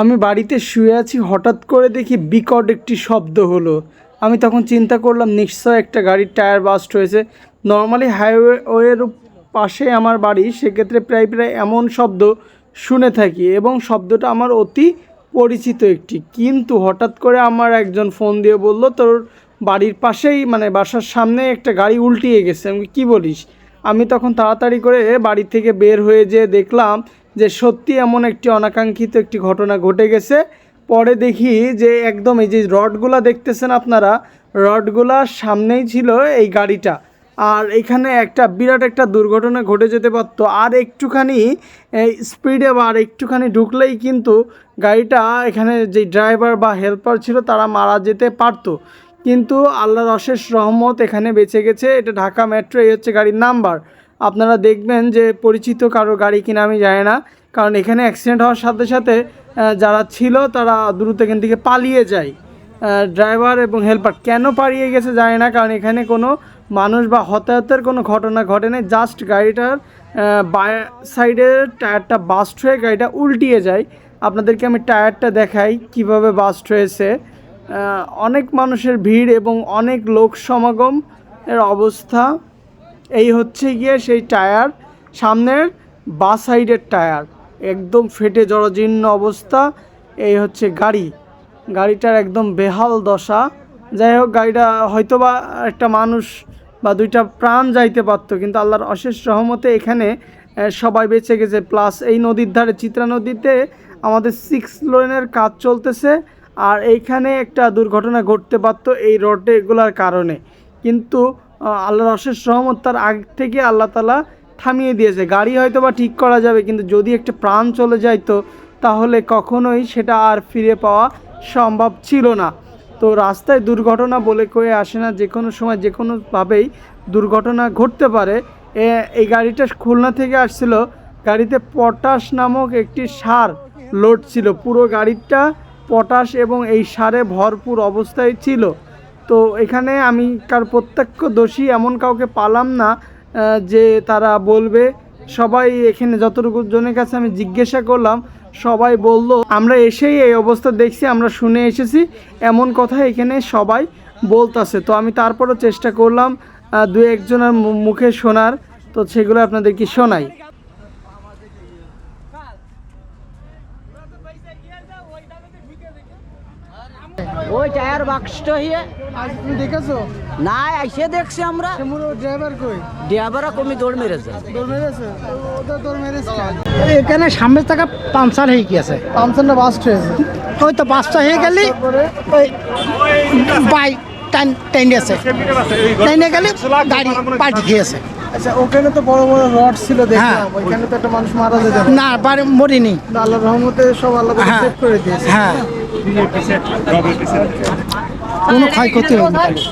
আমি বাড়িতে শুয়ে আছি, হঠাৎ করে দেখি বিকট একটি শব্দ হলো। আমি তখন চিন্তা করলাম, নিশ্চয় একটা গাড়ির টায়ার বাস্ট হয়েছে। নর্মালি হাইওয়ের পাশে আমার বাড়ি, সেক্ষেত্রে প্রায় প্রায় এমন শব্দ শুনে থাকি এবং শব্দটা আমার অতি পরিচিত একটি। কিন্তু হঠাৎ করে আমার একজন ফোন দিয়ে বলল, তোর বাড়ির পাশেই মানে বাসার সামনে একটা গাড়ি উল্টিয়ে গেছে, আমি কি বলিস? আমি তখন তাড়াতাড়ি করে বাড়ি থেকে বের হয়ে যেয়ে দেখলাম যে সত্যি এমন একটি অনাকাঙ্ক্ষিত একটি ঘটনা ঘটে গেছে। পরে দেখি যে একদম এই যে রডগুলা দেখতেছেন আপনারা রডগুলার সামনেই ছিল এই গাড়িটা। আর এখানে একটা বিরাট একটা দুর্ঘটনা ঘটে যেতে পারতো। আর একটুখানি স্পিডে বা আর একটুখানি ঢুকলেই কিন্তু গাড়িটা এখানে যে ড্রাইভার বা হেল্পার ছিল তারা মারা যেতে পারতো। কিন্তু আল্লাহর অশেষ রহমত এখানে বেঁচে গেছে। এটা ঢাকা মেট্রো এই হচ্ছে গাড়ির নাম্বার আপনারা দেখবেন যে পরিচিত কারও গাড়ি কিনা আমি জানি না, কারণ এখানে অ্যাক্সিডেন্ট হওয়ার সাথে সাথে যারা ছিল তারা দ্রুত এখান থেকে পালিয়ে যায়। ড্রাইভার এবং হেল্পার কেন পালিয়ে গেছে জানি না, কারণ এখানে কোনো মানুষ বা হতাহতের কোনো ঘটনা ঘটেনি জাস্ট গাড়িটার সাইডের টায়ারটা বাস্ট হয়ে গাড়িটা উল্টিয়ে যায়। আপনাদেরকে আমি টায়ারটা দেখাই কীভাবে বাস্ট হয়েছে। অনেক মানুষের ভিড় এবং অনেক লোক সমাগম এর অবস্থা। এই হচ্ছে গিয়ে সেই টায়ার, সামনের বা সাইডের টায়ার। একদম ফেটে জরাজীর্ণ অবস্থা, এই হচ্ছে গাড়ি। গাড়িটার একদম বেহাল দশা। যাই হোক, গাড়িটা হয়তো বা একটা মানুষ বা দুইটা প্রাণ যাইতে পারতো, কিন্তু আল্লাহর অশেষ রহমতে এখানে সবাই বেঁচে গেছে। প্লাস এই নদীর ধারে, চিত্রা নদীতে আমাদের সিক্স লেনের কাজ চলতেছে। আর এইখানে একটা দুর্ঘটনা ঘটতে পারতো এই রডগুলোর কারণে। কিন্তু আল্লাহর অশেষ রহমত তার আগ থেকে আল্লাহ তালা থামিয়ে দিয়েছে। গাড়ি হয়তো বা ঠিক করা যাবে, কিন্তু যদি একটা প্রাণ চলে যাইতো তাহলে কখনোই সেটা আর ফিরে পাওয়া সম্ভব ছিল না। তো রাস্তায় দুর্ঘটনা বলে কয়ে আসে না যে কোনো সময় যে কোনোভাবেই দুর্ঘটনা ঘটতে পারে। এই গাড়িটা খুলনা থেকে আসছিল। গাড়িতে পটাশ নামক একটি সার লোড ছিল। পুরো গাড়িটা পটাশ এবং এই সারে ভরপুর অবস্থায় ছিল। তো এখানে আমি কার প্রত্যক্ষ দোষী এমন কাউকে পালাম না যে তারা বলবে, সবাই এখানে যতটুকু জনের কাছে আমি জিজ্ঞাসা করলাম, সবাই বলল, আমরা এসেই এই অবস্থা দেখছি, আমরা শুনে এসেছি, এমন কথা এখানে সবাই বলতাছে। তো আমি তারপরও চেষ্টা করলাম দু একজনের মুখে শোনার, তো সেগুলো আপনাদেরকে শোনাই। ওই টায়ার বাক্সটা হিয়ে আজ তুমি দেখেছ? না আইসে দেখছি আমরা। ড্রাইভার কই? ড্রাইভাররা কমি দৌড় মেরেছে। দৌড় মেরেছে? ওটা দৌড় মেরেছে এখানে সামনের টাকা পাঞ্চার হয়ে গিয়েছে। পামসানটা বাস্ট হয়েছে। ওই তো বাসটা হয়ে গেলি ওই বাই টাইন টাইন গেছে। টাইনে গেলে গাড়ি পাল্টি খেয়েছে আচ্ছা ওখানে তো বড় বড় রড ছিল হ্যাঁ। দেখলাম ওইখানে তো একটা মানুষ মারা যেত। না বাড়ি মরিনি। আল্লাহর রহমতে সব আল্লাহ হ্যাঁ সেভ করে দিয়েছে। হ্যাঁ। কোনো ক্ষয়ক্ষতি হয়নি।